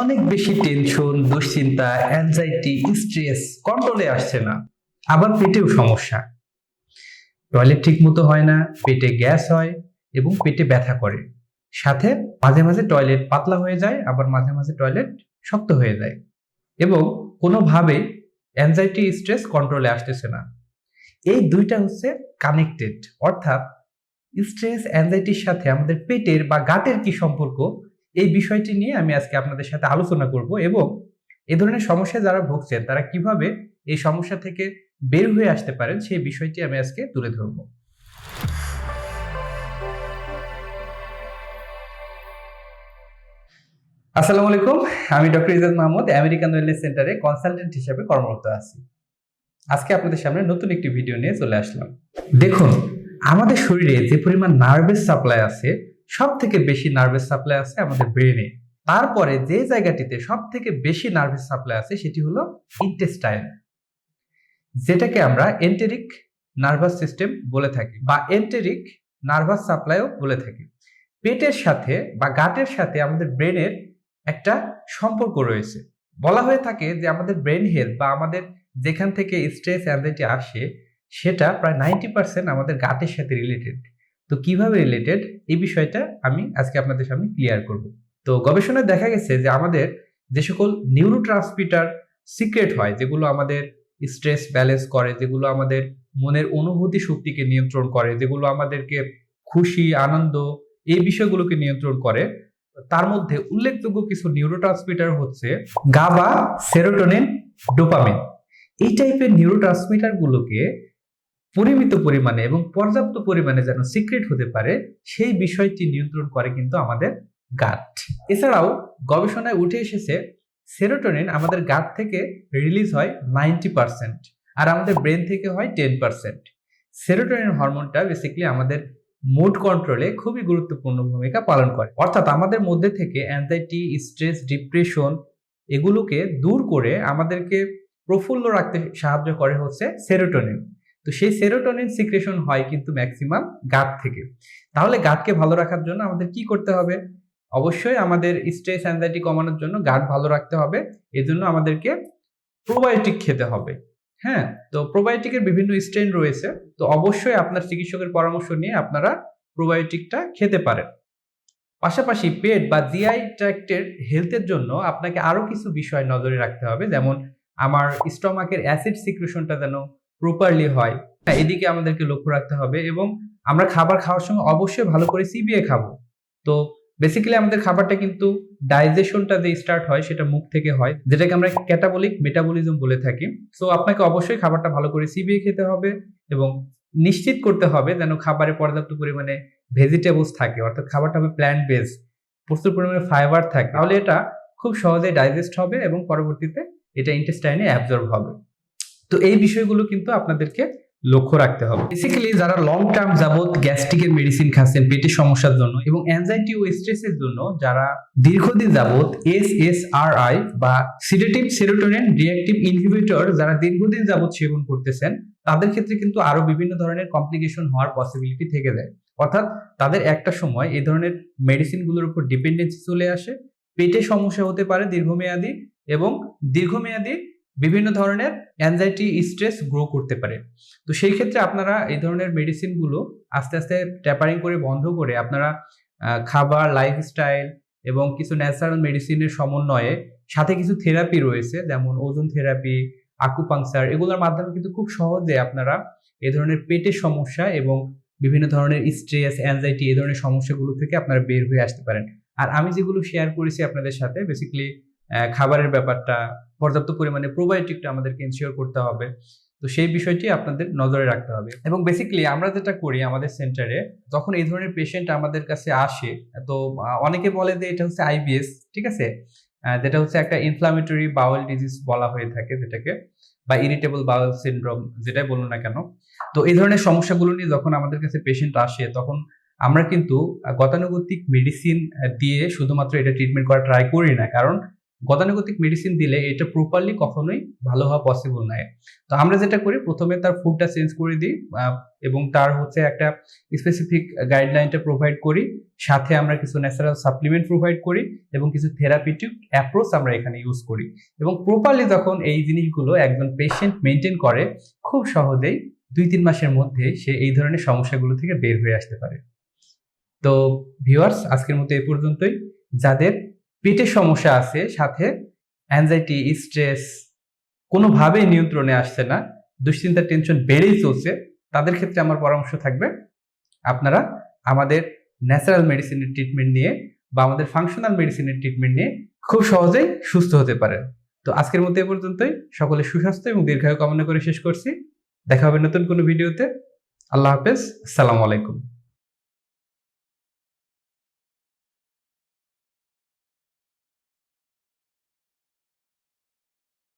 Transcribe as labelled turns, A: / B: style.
A: অনেক বেশি টেনশন দুশ্চিন্তা অ্যাংজাইটি স্ট্রেস কন্ট্রোলে আসছে না। আবার পেটেও সমস্যা। টয়লেট ঠিক মতো হয় না, পেটে গ্যাস হয় এবং পেটে ব্যথা করে। সাথে মাঝে মাঝে টয়লেট পাতলা হয়ে যায়, আবার মাঝে মাঝে টয়লেট শক্ত হয়ে যায়। এবং কোনোভাবে অ্যাংজাইটি স্ট্রেস কন্ট্রোলে আসতেছে না। এই দুইটা হচ্ছে কানেক্টেড অর্থাৎ স্ট্রেস অ্যাংজাইটির সাথে আমাদের পেটের বা গাটের কি সম্পর্ক এই বিষয়টি নিয়ে আমি আজকে আপনাদের সাথে আলোচনা করব এবং এ ধরনের সমস্যা যারা ভুগছেন, তারা কীভাবে এই সমস্যা থেকে বের হয়ে আসতে পারেন সেই বিষয়টি আমি আজকে তুলে ধরব। আসসালামু আলাইকুম, আমি doctor Ijad Mahmud, American wellness সেন্টারে কনসালটেন্ট হিসেবে কর্মরত আছি। আজকে আপনাদের সামনে নতুন একটি ভিডিও নিয়ে চলে আসলাম। দেখুন, আমাদের শরীরে যে পরিমাণ নার্ভাস সাপ্লাই আছে সব থেকে বেশি নার্ভাস সাপ্লাই আছে আমাদের ব্রেনে তারপরে যে জায়গাটিতে সব থেকে বেশি নার্ভাস সাপ্লাই আছে সেটি হলো ইন্টেস্টাইন যেটাকে আমরা এন্টেরিক নার্ভাস সিস্টেম বলে থাকি বা এন্টেরিক নার্ভাস সাপ্লাইও বলে থাকি। পেটের সাথে বা গাটের সাথে আমাদের ব্রেনের একটা সম্পর্ক রয়েছে। বলা হয়ে থাকে যে আমাদের ব্রেন হেলথ বা আমাদের যেখান থেকে স্ট্রেস অ্যাংজাইটি আসে, সেটা প্রায় নাইনটি পার্সেন্ট আমাদের গাটের সাথে রিলেটেড তো কীভাবে রিলেটেড এই বিষয়টা আমি আজকে আপনাদের সামনে ক্লিয়ার করব। তো গবেষণায় দেখা গেছে যে আমাদের যে সকল নিউরো ট্রান্সমিটার সিক্রেট হয় যেগুলো আমাদের স্ট্রেস ব্যালেন্স করে যেগুলো আমাদের মনের অনুভূতি শক্তিকে নিয়ন্ত্রণ করে যেগুলো আমাদেরকে খুশি আনন্দ এই বিষয়গুলোকে নিয়ন্ত্রণ করে তার মধ্যে উল্লেখযোগ্য কিছু নিউরো ট্রান্সমিটার হচ্ছে গাবা সেরোটোনিন ডোপামিন এই টাইপের নিউরো ট্রান্সমিটার গুলোকে পরিমিত পরিমাণে এবং পর্যাপ্ত পরিমাণে যেন সিক্রেট হতে পারে, সেই বিষয়টি নিয়ন্ত্রণ করে কিন্তু আমাদের গাট এছাড়াও গবেষণায় উঠে এসেছে সেরোটোনিন আমাদের গাট থেকে রিলিজ হয় নাইনটি পার্সেন্ট আর আমাদের ব্রেন থেকে হয় টেন পার্সেন্ট সেরোটোনিন হরমোনটা বেসিক্যালি আমাদের মুড কন্ট্রোলে খুবই গুরুত্বপূর্ণ ভূমিকা পালন করে। অর্থাৎ আমাদের মধ্যে থেকে অ্যাংজাইটি স্ট্রেস ডিপ্রেশন এগুলোকে দূর করে আমাদেরকে প্রফুল্ল রাখতে সাহায্য করে হচ্ছে সেরোটোনিন তো সেই সেরোটোনিন সিক্রেশন হয় কিন্তু ম্যাক্সিমাম গাট থেকে। তাহলে গাটকে ভালো রাখার জন্য আমাদের কি করতে হবে? অবশ্যই আমাদের স্ট্রেস অ্যাংজাইটি কমানোর জন্য গাট ভালো রাখতে হবে। এজন্য আমাদেরকে প্রোবায়োটিক খেতে হবে। হ্যাঁ তো প্রোবায়োটিকের বিভিন্ন স্ট্রেন রয়েছে। তো অবশ্যই আপনার চিকিৎসকের পরামর্শ নিয়ে আপনারা প্রোবায়োটিকটা খেতে পারেন। পাশাপাশি পেট বা জিআই ট্র্যাক্টের হেলথের জন্য আপনাকে আরও কিছু বিষয় নজরে রাখতে হবে। যেমন, আমার স্টমাকের অ্যাসিড সিক্রেশনটা যেন প্রপারলি হয়। হ্যাঁ, এদিকে আমাদেরকে লক্ষ্য রাখতে হবে এবং আমরা খাবার খাওয়ার সময় অবশ্যই ভালো করে চিবিয়ে খাব। তো বেসিক্যালি আমাদের খাবারটা কিন্তু ডাইজেশনটা যে স্টার্ট হয় সেটা মুখ থেকে হয় যেটাকে আমরা ক্যাটাবলিক মেটাবলিজম বলে থাকি। সো আপনাকে অবশ্যই খাবারটা ভালো করে চিবিয়ে খেতে হবে এবং নিশ্চিত করতে হবে যেন খাবারে পর্যাপ্ত পরিমাণে ভেজিটেবলস থাকে অর্থাৎ খাবারটা হবে প্ল্যান্ট বেস প্রচুর পরিমাণে ফাইবার থাকে। তাহলে এটা খুব সহজে ডাইজেস্ট হবে এবং পরবর্তীতে এটা ইন্টেস্টাইনে অ্যাবজর্ব হবে। তো এই বিষয়গুলো কিন্তু আপনাদেরকে লক্ষ্য রাখতে হবে। বেসিক্যালি যারা লং টার্ম যাবত গ্যাস্ট্রিকের মেডিসিন খাচ্ছেন, পেটের সমস্যার জন্য এবং অ্যাংজাইটি ও স্ট্রেসের জন্য যারা দীর্ঘদিন যাবত এস এস আর আই বা সিডেটিভ সেরোটোনিন রিঅ্যাক্টিভ ইনহিবিটর যারা দীর্ঘদিন যাবত সেবন করতেছেন, তাদের ক্ষেত্রে কিন্তু আরও বিভিন্ন ধরনের কমপ্লিকেশন হওয়ার পসিবিলিটি থেকে যায়। অর্থাৎ তাদের একটা সময় এই ধরনের মেডিসিনগুলোর উপর ডিপেন্ডেন্সি চলে আসে, পেটে সমস্যা হতে পারে দীর্ঘমেয়াদী এবং দীর্ঘমেয়াদী বিভিন্ন ধরনের অ্যাংজাইটি স্ট্রেস গ্রো করতে পারে। তো সেই ক্ষেত্রে আপনারা এই ধরনের মেডিসিনগুলো আস্তে আস্তে ট্যাপারিং করে বন্ধ করে আপনারা খাবার লাইফস্টাইল এবং কিছু ন্যাচারাল মেডিসিনের সমন্বয়ে সাথে কিছু থেরাপি রয়েছে, যেমন ওজন থেরাপি আকুপাংচার এগুলোর মাধ্যমে কিন্তু খুব সহজে আপনারা এ ধরনের পেটের সমস্যা এবং বিভিন্ন ধরনের স্ট্রেস অ্যাংজাইটি এই ধরনের সমস্যাগুলো থেকে আপনারা বের হয়ে আসতে পারেন। আর আমি যেগুলো শেয়ার করেছি আপনাদের সাথে বেসিক্যালি খাবারের ব্যাপারটা, পর্যাপ্ত পরিমাণে প্রোবায়োটিকটা আমাদেরকে ইনশিওর করতে হবে। তো সেই বিষয়টি আপনাদের নজরে রাখতে হবে। এবং বেসিক্যালি আমরা যেটা করি আমাদের সেন্টারে যখন এই ধরনের পেশেন্ট আমাদের কাছে আসে, তো অনেকে বলে যে এটা হচ্ছে আইবিএস ঠিক আছে? যেটা হচ্ছে একটা ইনফ্লামেটরি বাউল ডিজিজ বলা হয়ে থাকে যেটাকে, বা ইরিটেবল বাউল সিনড্রোম যেটাই বলুন না কেন। তো এই ধরনের সমস্যাগুলো নিয়ে যখন আমাদের কাছে পেশেন্ট আসে, তখন আমরা কিন্তু গতানুগতিক মেডিসিন দিয়ে শুধুমাত্র এটা ট্রিটমেন্ট করা ট্রাই করি না। কারণ গতানুগতিক মেডিসিন দিলে এটা প্রপারলি কখনোই ভালো হওয়া পসিবল নয়। তো আমরা যেটা করি, প্রথমে তার ফুডটা চেঞ্জ করে দিই এবং তার হচ্ছে একটা স্পেসিফিক গাইডলাইনটা প্রোভাইড করি। সাথে আমরা কিছু ন্যাচারাল সাপ্লিমেন্ট প্রোভাইড করি এবং কিছু থেরাপিটিক অ্যাপ্রোচ আমরা এখানে ইউজ করি। এবং প্রপারলি যখন এই জিনিসগুলো একজন পেশেন্ট মেনটেন করে, খুব সহজেই দুই তিন মাসের মধ্যে সে এই ধরনের সমস্যাগুলো থেকে বের হয়ে আসতে পারে। তো ভিউয়ার্স আজকের মতো এই পর্যন্তই। যাদের পেটের সমস্যা আছে, সাথে অ্যাংজাইটি স্ট্রেস কোনোভাবেই নিয়ন্ত্রণে আসছে না, দুশ্চিন্তার টেনশন বেড়েই চলছে। তাদের ক্ষেত্রে আমার পরামর্শ থাকবে, আপনারা আমাদের ন্যাচারাল মেডিসিনের ট্রিটমেন্ট নিয়ে বা আমাদের ফাংশনাল মেডিসিনের ট্রিটমেন্ট নিয়ে খুব সহজেই সুস্থ হতে পারেন। তো আজকের মতো এ পর্যন্তই। সকলে সুস্বাস্থ্য এবং দীর্ঘায়ু কামনা করে শেষ করছি। দেখা হবে নতুন কোনো ভিডিওতে আল্লাহ হাফেজ। আসসালামু আলাইকুম।